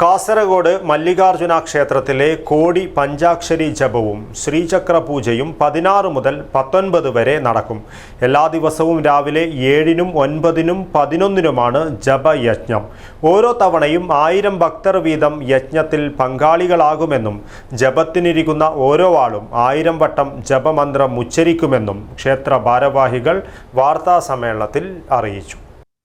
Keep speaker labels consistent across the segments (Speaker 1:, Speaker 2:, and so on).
Speaker 1: കാസർഗോഡ് മല്ലികാർജുന ക്ഷേത്രത്തിലെ കോടി പഞ്ചാക്ഷരി ജപവും ശ്രീചക്ര പൂജയും പതിനാറ് മുതൽ പത്തൊൻപത് വരെ നടക്കും. എല്ലാ ദിവസവും രാവിലെ ഏഴിനും ഒൻപതിനും പതിനൊന്നിനുമാണ് ജപയജ്ഞം. ഓരോ തവണയും ആയിരം ഭക്തർ വീതം യജ്ഞത്തിൽ പങ്കാളികളാകുമെന്നും ജപത്തിനിരിക്കുന്ന ഓരോ ആളും ആയിരം വട്ടം ജപമന്ത്രം ഉച്ചരിക്കുമെന്നും ക്ഷേത്ര ഭാരവാഹികൾ വാർത്താ സമ്മേളനത്തിൽ അറിയിച്ചു.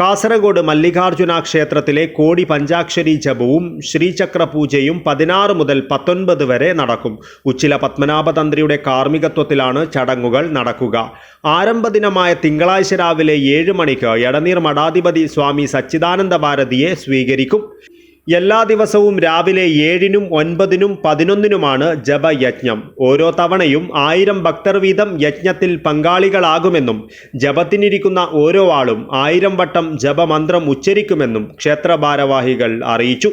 Speaker 1: Kasaragod Mallikarjuna ക്ഷേത്രത്തിലെ കോടി പഞ്ചാക്ഷരി ജപവും ശ്രീചക്ര പൂജയും പതിനാറ് മുതൽ പത്തൊൻപത് വരെ നടക്കും. ഉച്ചില പത്മനാഭതന്ത്രിയുടെ കാർമ്മികത്വത്തിലാണ് ചടങ്ങുകൾ നടക്കുക. ആരംഭ ദിനമായ തിങ്കളാഴ്ച രാവിലെ ഏഴ് മണിക്ക് എടനീർ മഠാധിപതി സ്വാമി സച്ചിദാനന്ദ ഭാരതിയെ സ്വീകരിക്കും. എല്ലാ ദിവസവും രാവിലെ ഏഴിനും ഒൻപതിനും പതിനൊന്നിനുമാണ് ജപയജ്ഞം. ഓരോ തവണയും ആയിരം ഭക്തർ വീതം യജ്ഞത്തിൽ പങ്കാളികളാകുമെന്നും ജപത്തിനിരിക്കുന്ന ഓരോ ആളും ആയിരം വട്ടം ജപമന്ത്രം ഉച്ചരിക്കുമെന്നും ക്ഷേത്ര ഭാരവാഹികൾ അറിയിച്ചു.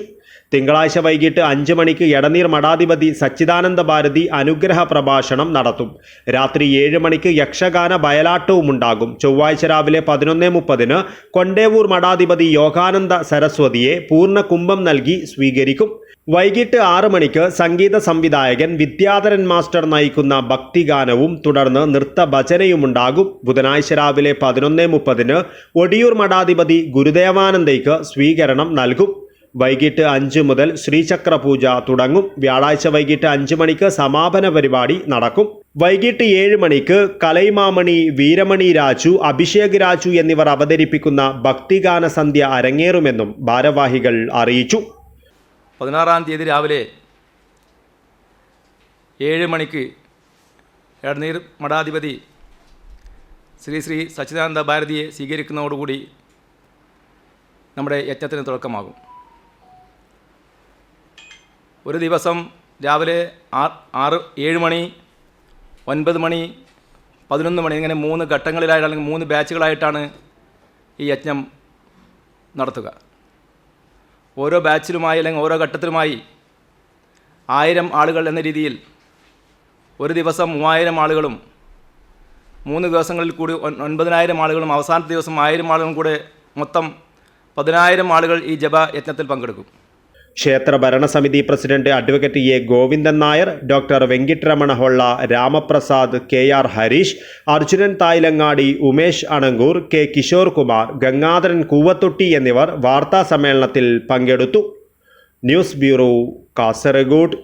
Speaker 1: തിങ്കളാഴ്ച വൈകിട്ട് അഞ്ച് മണിക്ക് എടനീർ മഠാധിപതി സച്ചിദാനന്ദ ഭാരതി അനുഗ്രഹ പ്രഭാഷണം നടത്തും. രാത്രി ഏഴ് മണിക്ക് യക്ഷഗാന ബയലാട്ടവും ഉണ്ടാകും. ചൊവ്വാഴ്ച രാവിലെ പതിനൊന്ന് മുപ്പതിന് കൊണ്ടേവൂർ മഠാധിപതി യോഗാനന്ദ സരസ്വതിയെ പൂർണ കുംഭം നൽകി സ്വീകരിക്കും. വൈകിട്ട് ആറ് മണിക്ക് സംഗീത സംവിധായകൻ വിദ്യാധരൻ മാസ്റ്റർ നയിക്കുന്ന ഭക്തിഗാനവും തുടർന്ന് നൃത്തഭജനയുമുണ്ടാകും ബുധനാഴ്ച രാവിലെ പതിനൊന്ന് മുപ്പതിന് ഒടിയൂർ മഠാധിപതി ഗുരുദേവാനന്ദയ്ക്ക് സ്വീകരണം നൽകും. വൈകിട്ട് അഞ്ച് മുതൽ ശ്രീചക്ര പൂജ തുടങ്ങും. വ്യാഴാഴ്ച വൈകിട്ട് അഞ്ച് മണിക്ക് സമാപന പരിപാടി നടക്കും. വൈകിട്ട് ഏഴ് മണിക്ക് കലൈമാമണി വീരമണി രാജു അഭിഷേക് രാജു എന്നിവർ അവതരിപ്പിക്കുന്ന ഭക്തിഗാന സന്ധ്യ അരങ്ങേറുമെന്നും ഭാരവാഹികൾ അറിയിച്ചു.
Speaker 2: പതിനാറാം തീയതി രാവിലെ ഏഴ് മണിക്ക് എടനീർ മഠാധിപതി ശ്രീ ശ്രീ സച്ചിദാനന്ദ ഭാരതിയെ സ്വീകരിക്കുന്നതോടുകൂടി നമ്മുടെ യജ്ഞത്തിന് തുടക്കമാകും. ഒരു ദിവസം രാവിലെ ആറ് ഏഴ് മണി ഒൻപത് മണി പതിനൊന്ന് മണി ഇങ്ങനെ മൂന്ന് ഘട്ടങ്ങളിലായിട്ട് അല്ലെങ്കിൽ മൂന്ന് ബാച്ചുകളായിട്ടാണ് ഈ യജ്ഞം നടത്തുക. ഓരോ ബാച്ചിലുമായി അല്ലെങ്കിൽ ഓരോ ഘട്ടത്തിലുമായി ആയിരം ആളുകൾ എന്ന രീതിയിൽ ഒരു ദിവസം മൂവായിരം ആളുകളും മൂന്ന് ദിവസങ്ങളിൽ കൂടി ഒൻ- ഒൻപതിനായിരം ആളുകളും അവസാനത്തെ ദിവസം ആയിരം ആളുകളും കൂടെ മൊത്തം പതിനായിരം ആളുകൾ ഈ ജപ യജ്ഞത്തിൽ പങ്കെടുക്കും.
Speaker 1: ക്ഷേത്ര ഭരണസമിതി president advocate A Govindan Nair doctor Venkataramana Holla Ramaprasad K R Harish Arjunan Thayalangadi Umesh Anangoor K Kishore Kumar Gangadharan Koovathotti എന്നിവർ വാർത്താ സമ്മേളനത്തിൽ പങ്കെടുത്തു. News bureau Kasaragod.